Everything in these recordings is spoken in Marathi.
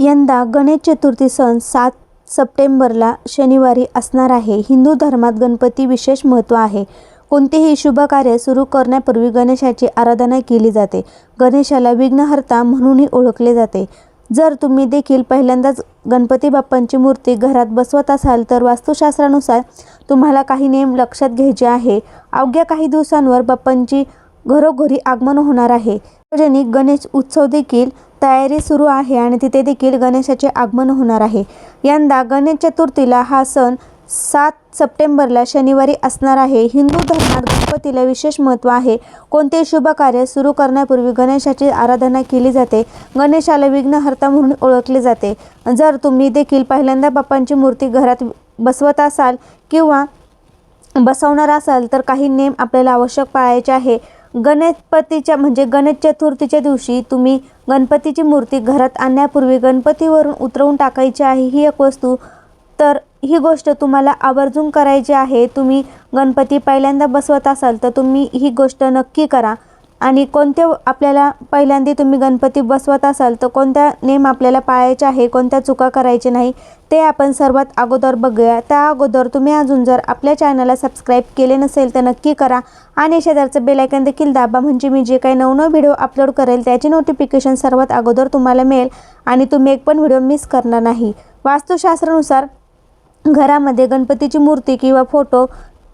यंदा गणेश चतुर्थी सण सात सप्टेंबरला शनिवारी असणार आहे. हिंदू धर्मात गणपती विशेष महत्त्व आहे. कोणतेही शुभ कार्य सुरू करण्यापूर्वी गणेशाची आराधना केली जाते. गणेशाला विघ्नहर्ता म्हणूनही ओळखले जाते. जर तुम्ही देखील पहिल्यांदाच गणपती बाप्पांची मूर्ती घरात बसवत असाल तर वास्तुशास्त्रानुसार तुम्हाला काही नियम लक्षात घ्यायचे आहे. अवघ्या काही दिवसांवर बाप्पांची घरोघरी आगमन होणार आहे. सार्वजनिक गणेश उत्सव देखील तयारी सुरू आहे आणि तिथे देखील गणेशाचे आगमन होणार आहे. यंदा गणेश चतुर्थीला हा सण सात सप्टेंबरला शनिवारी असणार आहे. हिंदू धर्मात गणपतीला विशेष महत्त्व आहे. कोणतेही शुभ कार्य सुरू करण्यापूर्वी गणेशाची आराधना केली जाते. गणेशाला विघ्नहर्ता म्हणून ओळखले जाते. जर तुम्ही देखील पहिल्यांदा बाप्पांची मूर्ती घरात बसवत असाल किंवा बसवणार असाल तर काही नियम आपल्याला आवश्यक पाळायचे आहे. गणपतीच्या म्हणजे गणेश चतुर्थीच्या दिवशी तुम्ही गणपतीची मूर्ती घरात आणण्यापूर्वी गणपतीवरून उतरवून टाकायची आहे ही एक वस्तू. तर ही गोष्ट तुम्हाला आवर्जून करायची आहे. तुम्ही गणपती पहिल्यांदा बसवत असाल तर तुम्ही ही गोष्ट नक्की करा. आणि कोणत्या आपल्याला पहिल्यांदा तुम्ही गणपती बसवत असाल तर कोणत्या नेम आपल्याला पाळायचे आहे कोणत्या चुका करायचे नाही ते आपण सर्वात अगोदर बघूया. त्या अगोदर तुम्ही अजून जर आपल्या चॅनलला सबस्क्राईब केले नसेल तर नक्की करा. आणि शेजारचं बेलायकन देखील दाबा म्हणजे मी जे काही नवनव व्हिडिओ अपलोड करेल त्याची नोटिफिकेशन सर्वात अगोदर तुम्हाला मिळेल. आणि तुम्ही एक पण व्हिडिओ मिस करणार नाही. वास्तुशास्त्रानुसार घरामध्ये गणपतीची मूर्ती किंवा फोटो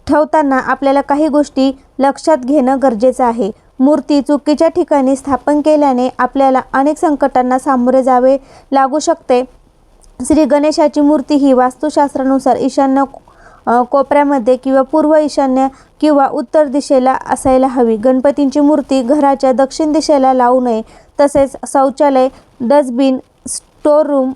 ठेवताना आपल्याला काही गोष्टी लक्षात घेणं गरजेचं आहे. मूर्ती चुकीच्या ठिकाणी स्थापन केल्याने आपल्याला अनेक संकटांना सामोरे जावे लागू शकते. श्री गणेशाची मूर्ती ही वास्तुशास्त्रानुसार ईशान्य कोपऱ्यामध्ये किंवा पूर्व ईशान्य किंवा उत्तर दिशेला असायला हवी. गणपतींची मूर्ती घराच्या दक्षिण दिशेला लावू नये तसेच शौचालय डस्टबिन स्टोर रूम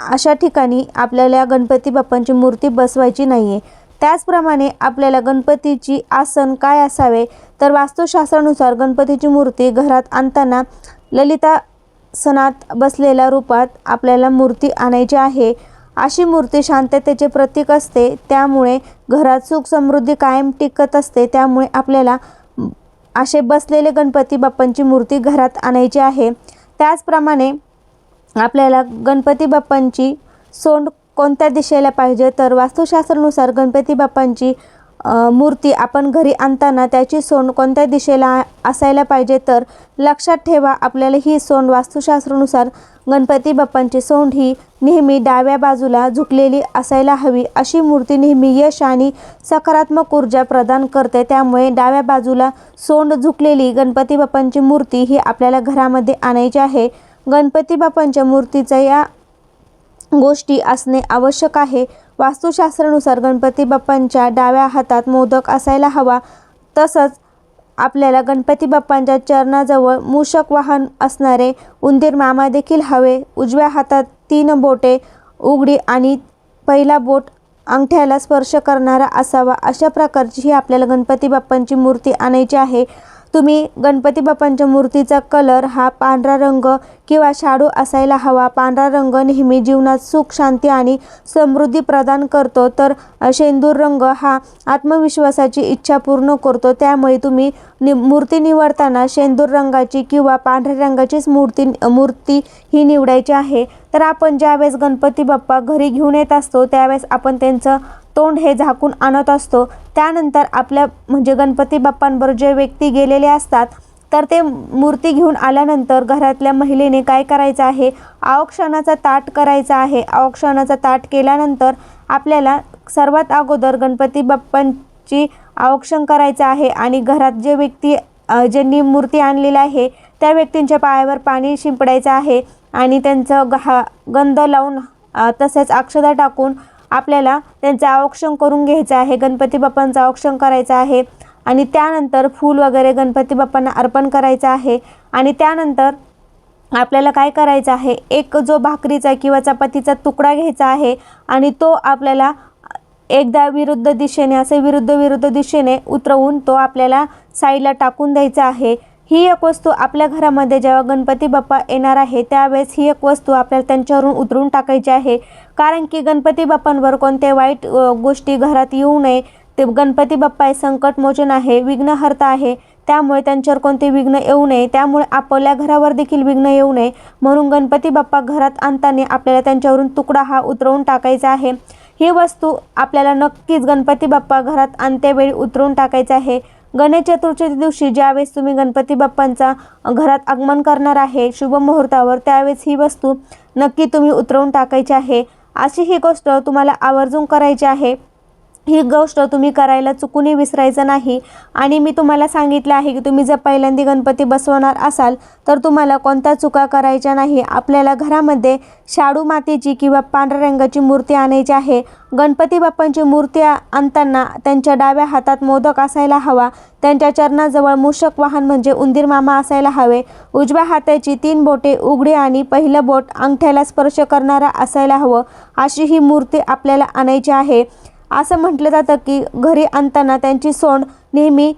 अशा ठिकाणी आपल्याला गणपती बाप्पांची मूर्ती बसवायची नाही आहे त्याचप्रमाणे आपल्याला गणपतीची आसन काय असावे तर वास्तुशास्त्रानुसार गणपतीची मूर्ती घरात आणताना ललितासनात बसलेल्या रूपात आपल्याला मूर्ती आणायची आहे. अशी मूर्ती शांततेचे प्रतीक असते त्यामुळे घरात सुख समृद्धी कायम टिकत असते त्यामुळे आपल्याला असे बसलेले गणपती बाप्पांची मूर्ती घरात आणायची आहे. त्याचप्रमाणे आपल्याला गणपती बाप्पांची सोंड कोणत्या दिशेला पाहिजे? तर वास्तुशास्त्रानुसार गणपती बाप्पांची मूर्ती आपण घरी आणताना त्याची सोंड कोणत्या दिशेला असायला पाहिजे तर लक्षात ठेवा आपल्याला ही सोंड वास्तुशास्त्रानुसार गणपती बाप्पांची सोंड ही नेहमी डाव्या बाजूला झुकलेली असायला हवी. अशी मूर्ती नेहमी यश आणि सकारात्मक ऊर्जा प्रदान करते. त्यामुळे डाव्या बाजूला सोंड झुकलेली गणपती बाप्पांची मूर्ती ही आपल्याला घरामध्ये आणायची आहे. गणपती बाप्पांच्या मूर्तीचा या गोष्टी असणे आवश्यक आहे. वास्तुशास्त्रानुसार गणपती बाप्पांच्या डाव्या हातात मोदक असायला हवा. तसंच आपल्याला गणपती बाप्पांच्या चरणाजवळ मूषक वाहन असणारे उंदीर मामा देखील हवे. उजव्या हातात तीन बोटे उघडी आणि पहिला बोट अंगठ्याला स्पर्श करणारा असावा. अशा प्रकारची ही आपल्याला गणपती बाप्पांची मूर्ती आणायची आहे. तुम्ही गणपती बाप्पांच्या मूर्तीचा कलर हा पांढरा रंग किंवा शाडू असायला हवा. पांढरा रंग नेहमी जीवनात सुख शांती आणि समृद्धी प्रदान करतो. तर शेंदूर रंग हा आत्मविश्वासाची इच्छा पूर्ण करतो. त्यामुळे तुम्ही नि मूर्ती निवडताना शेंदूर रंगाची किंवा पांढऱ्या रंगाचीच मूर्ती मूर्ती ही निवडायची आहे. तर आपण ज्यावेळेस गणपती बाप्पा घरी घेऊन येत असतो त्यावेळेस आपण त्यांचं तोंड हे झाकून आणत असतो. त्यानंतर आपल्या म्हणजे गणपती बाप्पांबरोबर जे व्यक्ती गेलेले असतात तर ते मूर्ती घेऊन आल्यानंतर घरातल्या महिलेने काय करायचं आहे? आवक्षणाचा ताट करायचा आहे. आवक्षणाचा ताट केल्यानंतर आपल्याला सर्वात अगोदर गणपती बाप्पांची आवक्षण करायचं आहे आणि घरात जे व्यक्ती ज्यांनी मूर्ती आणलेली आहे त्या व्यक्तींच्या पायावर पाणी शिंपडायचं आहे आणि त्यांचं गहा गंध लावून तसेच अक्षदा टाकून आपल्याला त्यांचं औक्षण करून घ्यायचं आहे गणपती बाप्पांचं औक्षण करायचं आहे आणि त्यानंतर फूल वगैरे गणपती बाप्पांना अर्पण करायचं आहे आणि त्यानंतर आपल्याला काय करायचं आहे एक जो भाकरीचा किंवा चपातीचा तुकडा घ्यायचा आहे आणि तो आपल्याला एकदा विरुद्ध दिशेने असे विरुद्ध विरुद्ध दिशेने उतरवून तो आपल्याला साईडला टाकून द्यायचा आहे. ही एक वस्तू आपल्या घरामध्ये जेव्हा गणपती बाप्पा येणार आहे त्यावेळेस ही एक वस्तू आपल्याला त्यांच्यावरून उतरून टाकायची आहे. कारण की गणपती बाप्पांवर कोणत्या वाईट गोष्टी घरात येऊ नये. ते गणपती बाप्पा हे संकटमोचन आहे विघ्नहर्ता आहे. त्यामुळे त्यांच्यावर कोणते विघ्न येऊ नये. त्यामुळे आपल्या घरावर देखील विघ्न येऊ नये. म्हणून गणपती बाप्पा घरात आणताना आपल्याला त्यांच्यावरून तुकडा हा उतरवून टाकायचा आहे. ही वस्तू आपल्याला नक्कीच गणपती बाप्पा घरात आणतेवेळी उतरवून टाकायचं आहे. गणेश चतुर्थीच्या दिवशी ज्यावेळेस तुम्ही गणपती बाप्पांचा घरात आगमन करणार आहे शुभ मुहूर्तावर त्यावेळेस ही वस्तू नक्की तुम्ही उतरवून टाकायची आहे. अशी ही गोष्ट तुम्हाला आवर्जून करायची आहे. ही गोष्ट तुम्ही करायला चुकूनही विसरायचं नाही. आणि मी तुम्हाला सांगितलं आहे की तुम्ही जर पहिल्यांदा गणपती बसवणार असाल तर तुम्हाला कोणत्या चुका करायच्या नाही. आपल्याला घरामध्ये शाडू मातीची किंवा पांढऱ्या रंगाची मूर्ती आणायची आहे. गणपती बाप्पांची मूर्ती आणताना त्यांच्या डाव्या हातात मोदक असायला हवा. त्यांच्या चरणाजवळ मूषक वाहन म्हणजे उंदीर मामा असायला हवे. उजव्या हाताची तीन बोटे उघडी आणि पहिलं बोट अंगठ्याला स्पर्श करणारा असायला हवं. अशी ही मूर्ती आपल्याला आणायची आहे. असं म्हटलं जातं की घरी आणताना त्यांची सोंड नेहमी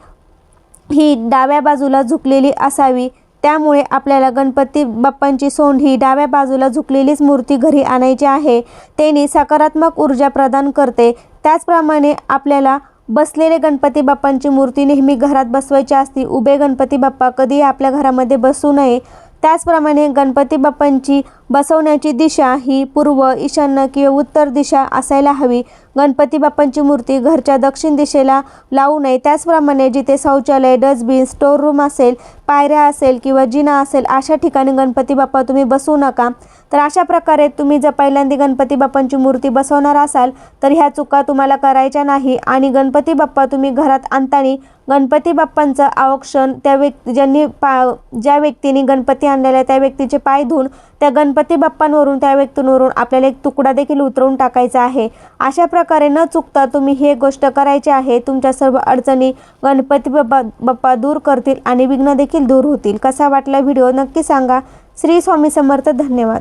ही डाव्या बाजूला झुकलेली असावी. त्यामुळे आपल्याला गणपती बाप्पांची सोंड ही डाव्या बाजूला झुकलेलीच मूर्ती घरी आणायची आहे. त्यांनी सकारात्मक ऊर्जा प्रदान करते. त्याचप्रमाणे आपल्याला बसलेले गणपती बाप्पांची मूर्ती नेहमी घरात बसवायची असती उभे गणपती बाप्पा कधीही आपल्या घरामध्ये बसू नये. त्याचप्रमाणे गणपती बाप्पांची बसवण्याची दिशा ही पूर्व ईशान्य किंवा उत्तर दिशा असायला हवी. गणपती बाप्पांची मूर्ती घरच्या दक्षिण दिशेला लावू नये. त्याचप्रमाणे जिथे शौचालय डस्टबिन स्टोर रूम असेल पायऱ्या असेल किंवा जिना असेल अशा ठिकाणी गणपती बाप्पा तुम्ही बसवू नका. तर अशा प्रकारे तुम्ही जर पहिल्यांदा गणपती बाप्पांची मूर्ती बसवणार असाल तर ह्या चुका तुम्हाला करायच्या नाही आणि गणपती बाप्पा तुम्ही घरात आणताना गणपती बाप्पांचं आवक्षण त्या व्यक्ती ज्यांनी पा ज्या व्यक्तीने गणपती आणलेला आहे त्या व्यक्तीचे पाय धुवून त्या गणपती बाप्पांवरून त्या व्यक्तींवरून आपल्याला एक तुकडा देखील उतरवून टाकायचा आहे. अशा प्रकारे न चुकता तुम्ही हे गोष्ट करायची आहे. तुमच्या सर्व अडचणी गणपती बाप्पा बाप्पा दूर करतील आणि विघ्न देखील दूर होतील. कसा वाटला व्हिडिओ नक्की सांगा. श्री स्वामी समर्थ धन्यवाद.